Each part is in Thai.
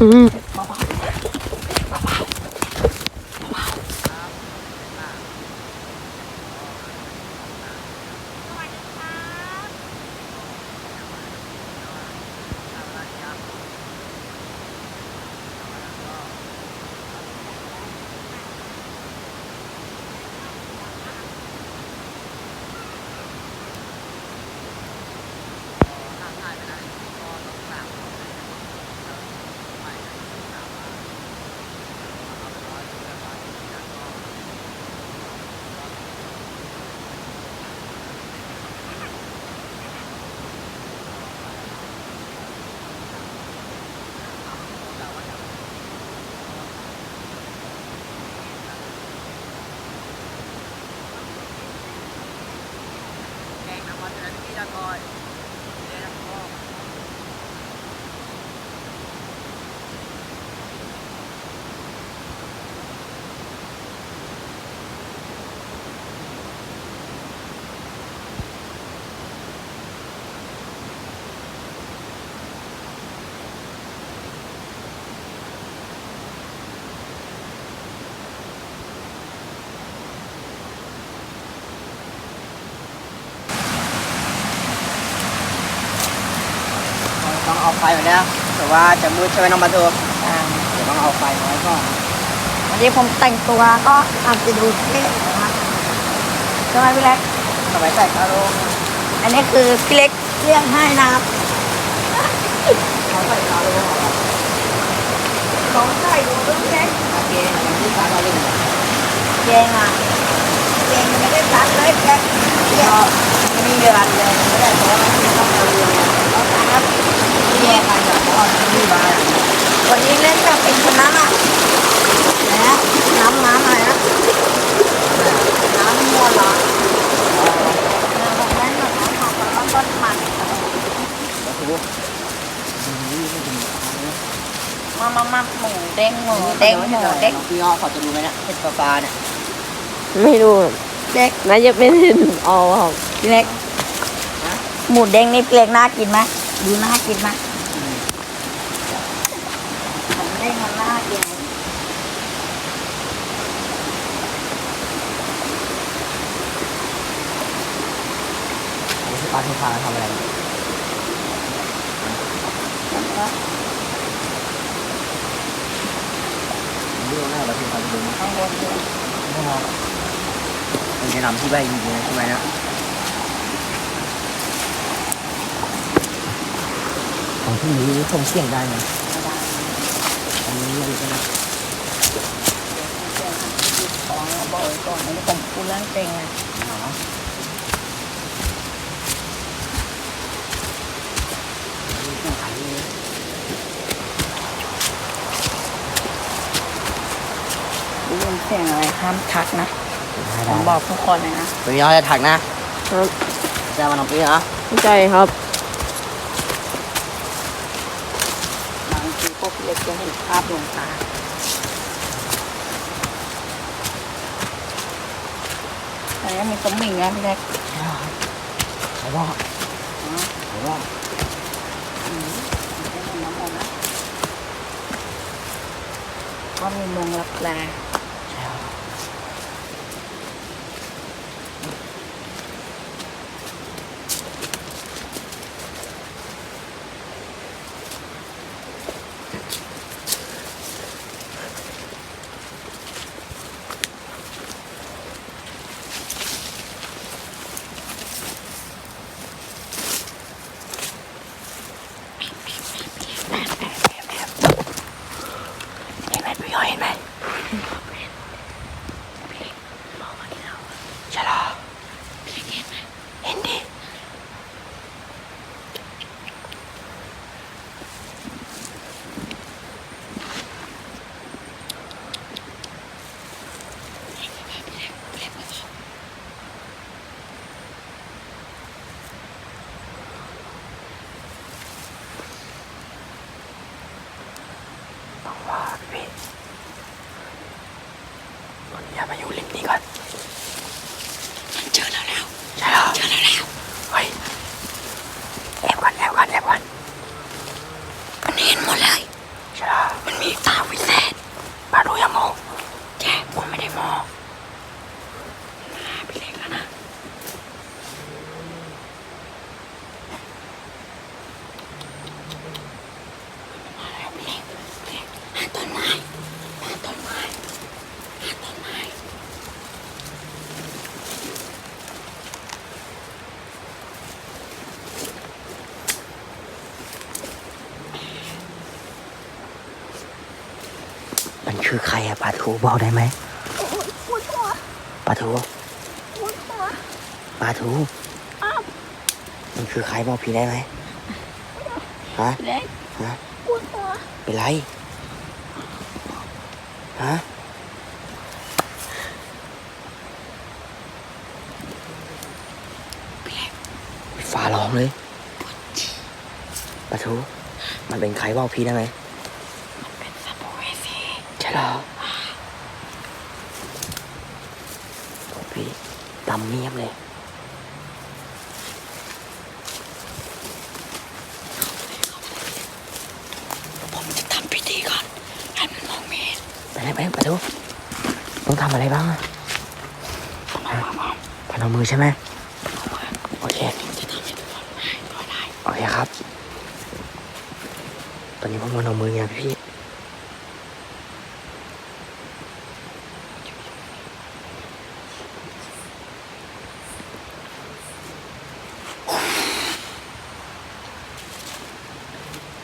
อื ไฟหมาแล้วแต่ว่าจะมืดใช่ไหมน้องบรรทุกเดี๋ยวต้องเอาไฟไว้ก่อนวันนี้ผมแต่งตัวก็อาจจะดูเท่นะครับใช่ไมพี่เล็กสบายใส่คาโรงอันนี้คือพี่เล็กเรียกให้นะครับเขาใส่คารงเหรอของใส่ดูพี่เล็กโอเคที่คาโรงเกงอะเยังไม่ได้ซักเลยแกเกงก็ไม่มีเวลาเรียไม่ได้เพราะว่ามันต้องเอาเรียนเอาซักครับ วันนี้เล่นกับเป็นชนะอะนะน้ำน้ำอะไรนะน้ำมัวเหรอเออผมเล่นกับน้ำของแล้วก็มันบรรทุกมามามาหมูเด้งหมูเด้งหมูเด้งพี่อ้อเขาจะรู้ไหมเนี่ยเห็ดปลาปลาเนี่ยไม่รู้เล็กน่าจะเป็นเอาครับพี่เล็กหมูเด้งนี่เล็กน่ากินไหมดูน่ากินไหมเด้งมันน่ากิน ปลาเทพาทำอะไรเรื่องหน้าปลาเทพาจะดูมั้ยข้างบนด้วยมันจะนำที่ใบจริงๆใช่ไหมนะของที่นี้คงเสี่ยงได้ไหมอันนี้ยังไงนะของเอาบอกไว้ก่อนอันนี้ผมพูดเรื่องจริงไงเนาะ องเสียงอะไรห้ามทักนะผมบอกทุกคนเลยนะพี่อ้อจะถักนะครับจะมาน้องพี่เหรอใช่ครับบางทีพวกพี่เล็กจะเห็นภาพลวงตาแต่ยังมีต้มหมิ่งนะพี่เล็กเขาว่าเขาว่าอืมไม่เห็นน้ำมันนะก็มีเมืองรับแล ย่ามาอยู่ลิมนี้ก่อน คือใครอะปาทูบอกได้ไหมปวดหัวปาทูปวดหัวปาทูอ้าวมันคือใครบอกพี่ได้ไหมฮะเล็กฮะปวดหัวเป็นไรฮะปิดฟ้าร้องเลยปาทูมันเป็นใครบอกพี่ได้ไหม เป็นสัมภเวสี ใช่เหรอโอ้พี่ดำเงียบเลย ผมจะทำพิธีก่อน ให้มันมองไม่เห็นไปเลยไปเลยไปดูต้องทำอะไรบ้างอะพนมมือใช่ไหมโอเคจะทำให้ทุกคนหายตัวได้ โอเคครับ ตอนนี้ผมพนมมือไงพี่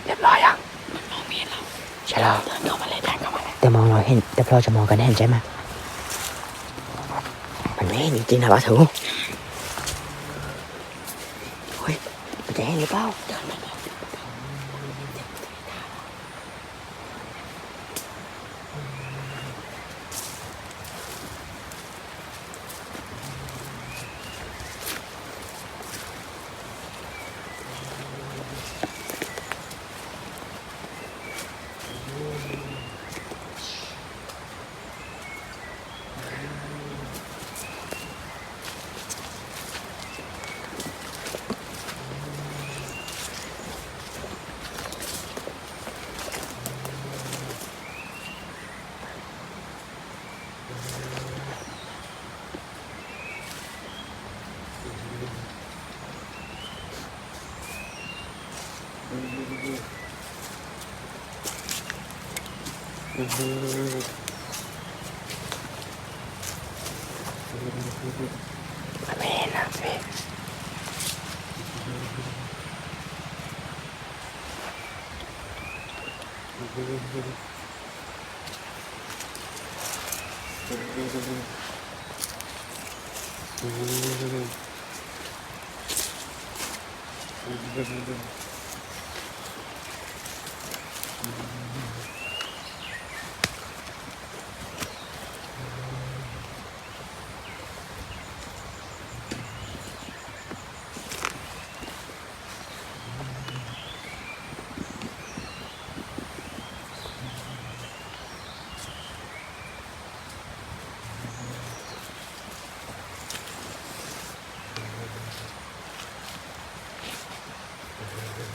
เรียบร้อยยัง มันมองไม่เห็นเรา ใช่แล้ว เดินเข้ามาเลยเดินเข้ามาเลย แต่มอง เราเห็นแต่เราจะมองกันเห็นใช่ไหมมันไม่เห็นจริงๆนะวะถูเฮ้ย มันจะเห็นหรือเปล่า เดินมาบอก มันไม่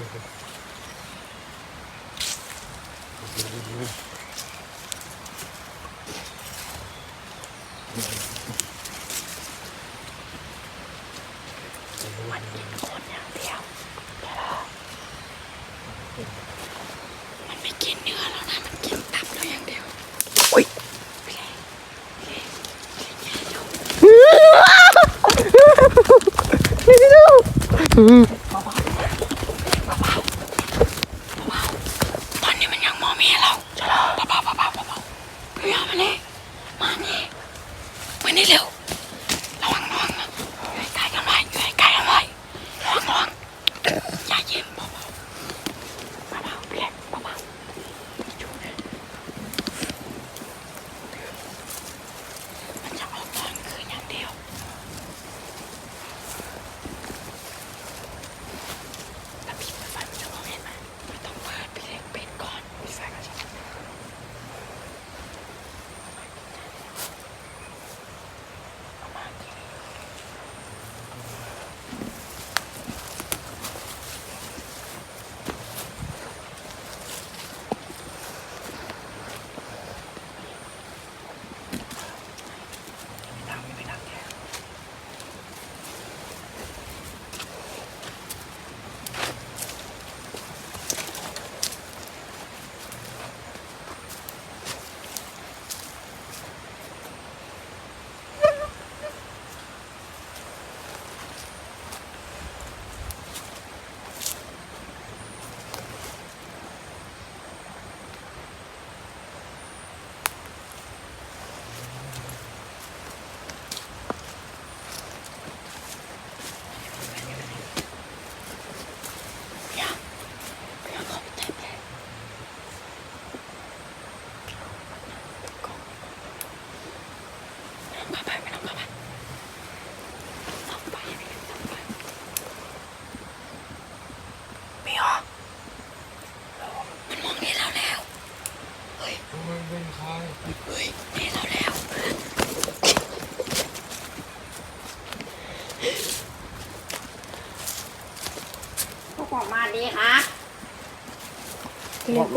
เห็นนะพี่มันกินคนอย่างเดียวมันไม่กินเนื้อแล้วนะ มันกินตับเราอย่างเดียวอุ้ยต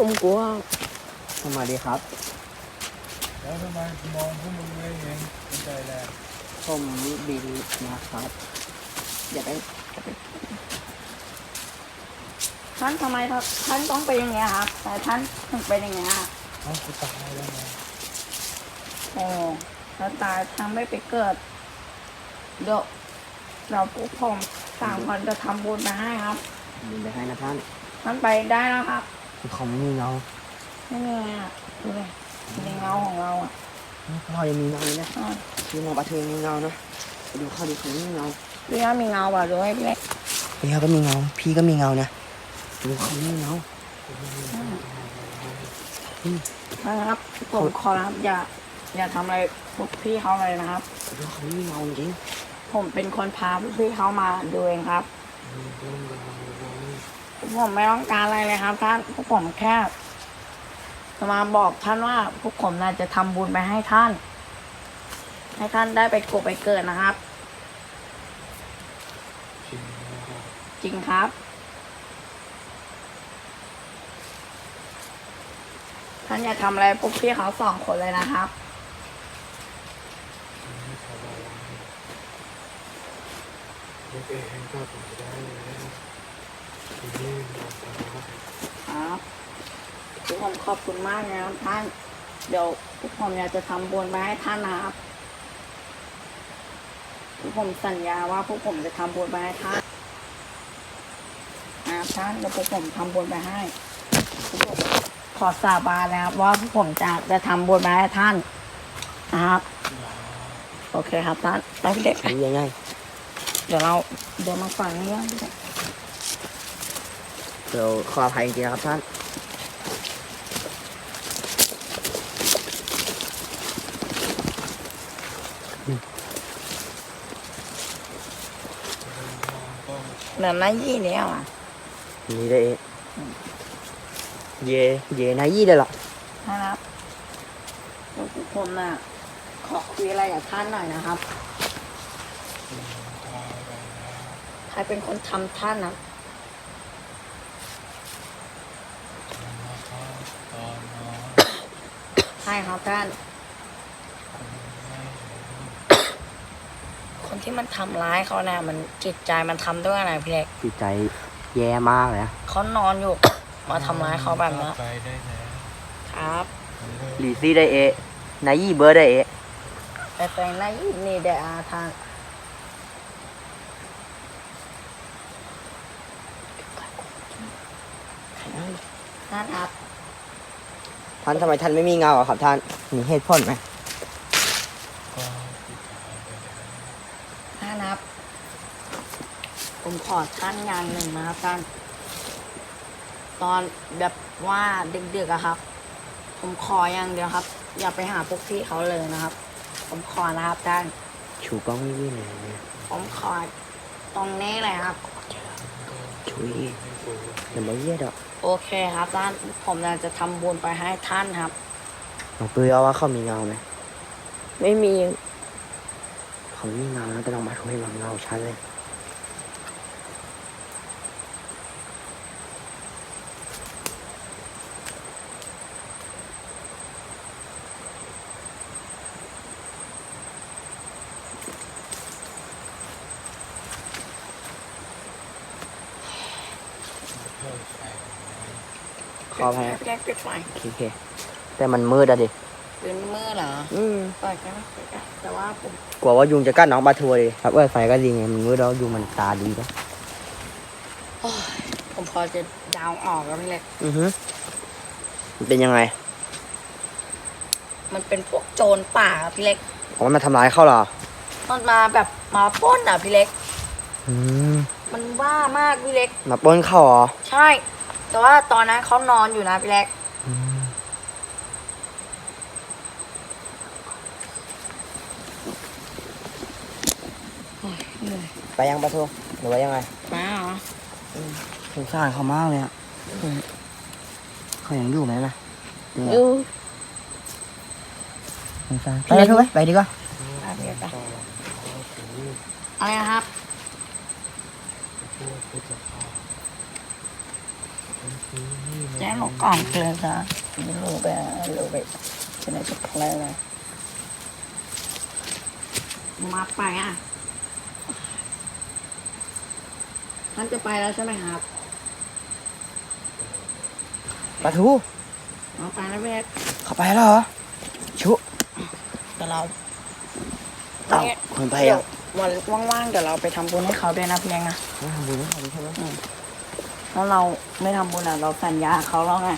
ผมกลัวเข้ามาดีครับ แล้วทำไมมองพวกมึงไม่เห็นเป็นใจแรงผมบินนะครับ อยากได้ท่านทำไมครับท่านต้องเป็นอย่างนี้ยครับ แต่ท่านถึงเป็นอย่างนี้ยครับเอ้ากูตายแล้วไงโอ้ถ้าตายท่านไม่ไปเกิดเดี๋ยวเราพวกผมสามคนจะทำบุญมาให้ครับบินไปให้นะท่าน ท่านไปได้แล้วครับ เขาไม่มีเงานี่ไงอะดูเลยในเงาของเราอะพ่อยังมีเงาเลยนะอ่าพี่น้องปลาเทืองมีเงานะไปดูเขาดูเขาไม่มีเงาพี่ว่ามีเงาเปล่าดูให้พี่เล็กพี่เขาก็มีเงา พี่ก็มีเงานะดูเขาไม่มีเงานะครับผมขอนะครับอย่าอย่าทำอะไรพวกพี่เขาเลยนะครับ ดูเขาไม่มีเงาจริงผมเป็นคนพาพวกพี่เขามาดูเองครับ ผมไม่ต้องการอะไรเลยครับท่านพวกผมแค่จะมาบอกท่านว่าพวกผมน่าจะทำบุญไปให้ท่าน ให้ท่านได้ไปกบไปเกิดนะครับ จริงครับ ท่านอย่าทำอะไรพวกพี่เขาสองคนเลยนะครับเด็กเองก็ผมจะได้ ครับทุกผมขอบคุณมากนะครับท่าน เดี๋ยวทุกผมอยากจะทำบุญไปให้ท่านนะครับทุกผมสัญญาว่าพวกผมจะทำบุญไปให้ท่านนะครับท่านเดี๋ยวพวกผมทำบุญไปให้พวกผมขอสาบานนะครับว่าพวกผมจะจะทำบุญไปให้ท่านนะครับ โอเคครับท่านไปพี่เด็กๆดูยังไง เดี๋ยวเราเดี๋ยวมาฟังเรื่องพี่ เด็กเดี๋ยวขออภัยจริงๆนะครับท่านเหมือนนายยี่เนี่ยอะนี่ได้เอะเย่เย่นายยี่เลยเหรอนะครับแล้วผมน่ะขอคุยอะไรกับท่านหน่อยนะครับ ใครเป็นคนทำท่านนะ ช่ครับท่าน คนที่มันทำร้ายเขานะมันจิตใจมันทำด้วยอะไรพี่เล็กจิตใจแย่มากเลยนะเขานอนอยู่ มาทำร้ายเขาแบบนี้ไปได้แล้วครับลีซี่ได้เอะนายยี่เบอร์ได้เอะแต่แต่นายนี่เดอาทานท่านครับ ท่านทำไมท่านไม่มีเงาอะครับท่าน มีเหตุผลไหมก็ท่านครับ ผมขอท่านอย่างหนึ่งนะครับท่าน ตอนแบบว่าดึกๆอะครับ ผมขออย่างเดียวครับ อย่าไปหาพวกพี่เขาเลยนะครับ ผมขอนะครับท่าน ชูกล้องไม่วิ่งเลยนะผมขอตรงนี้เลยครับ ชูอีอย่ามาเยี่ยดอกโอเคครับท่าน ผมอยากจะทำบุญไปให้ท่านครับน้องปื้ยเอาว่าเขามีเงาไหมไม่มี เขาไม่มีเงาแล้วแต่น้องมาทุให้เงาชัดเลย ขออภัยแยกปิดไฟโอเคโอเคแต่มันมืดอะดิเป็นมือเหรออืมเปิดกันนะเปิดกันแต่ว่าผมกลัวว่ายุงจะกัดน้องปลาทัวดิครับเอ้ยไฟก็ดีไงมันมืดแล้วยุงมันตาดีนะผมพอจะดาวออกแล้วพี่เล็กอือฮึมันเป็นยังไง มันเป็นพวกโจรป่าอะพี่เล็กอ๋อมันมาทำร้ายเขาเหรอ มันมาแบบมาปล้นอะพี่เล็ก อืม มันว่ามากพี่เล็ก มาปล้นเขาเหรอใช่ แต่ว่าตอนนั้นเขานอนอยู่นะพี่เล็กอืมไปยังปลาทัวหรือว่ายังไงมาเหรอสงสารเขามากเลยอะเขายังอยู่ไหมนะอยู่สงสารไปเลยทุกไปไปดีกว่าไปพี่เล็กไปอะไรนะครับ พวกพุทธภาพ แจ้งเรากล่องเลยค่ะไม่รู้แบบรู้แบบจะไหนจะแพ้เลยมาไปอะ ท่านจะไปแล้วใช่ไหมครับปลาทูเอาไปแล้วเวทเข้าไปแล้วเหรอ ชุแต่เราเอ้าคนไปเดี๋ยอะ ววันว่างๆเดี๋ยวเราไปทำบุญให้เขาด้วยนะเพียงนะไม่ทำบุญไม่ทำใช่ไหม เพราะเราไม่ทำบุญอะ เราสัญญาเขาแล้วไง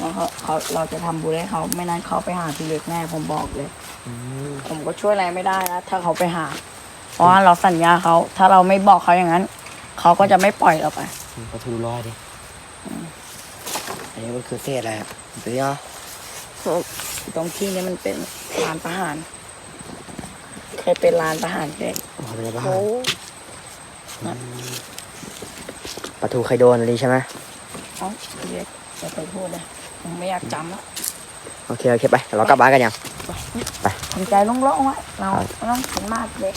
ว่าเขาเขาเราจะทำบุญให้เขาไม่นั้นเขาไปหาพี่เล็กแน่ผมบอกเลยอืมผมก็ช่วยอะไรไม่ได้นะถ้าเขาไปหา เพราะว่าเราสัญญาเขา ถ้าเราไม่บอกเขาอย่างนั้น เขาก็จะไม่ปล่อยเราไปปลาทูรอดิอันนี้มันคือเศษอะไรอะเดี๋ยวตรงที่นี้มันเป็นร้านประหารเคยเป็นร้านประหารเด็กอ๋อเป็นอะไรบ้างโอ้ปลาทูเคยโดนอะไรใช่ไหมเอ้าพี่เล็กจะไปพูดเลยผมไม่อยากจำแล้วโอเคโอเคไปเรากลับบ้านกันยังทำใจโล่งๆไว้เราไม่ต้องคิดมากเลย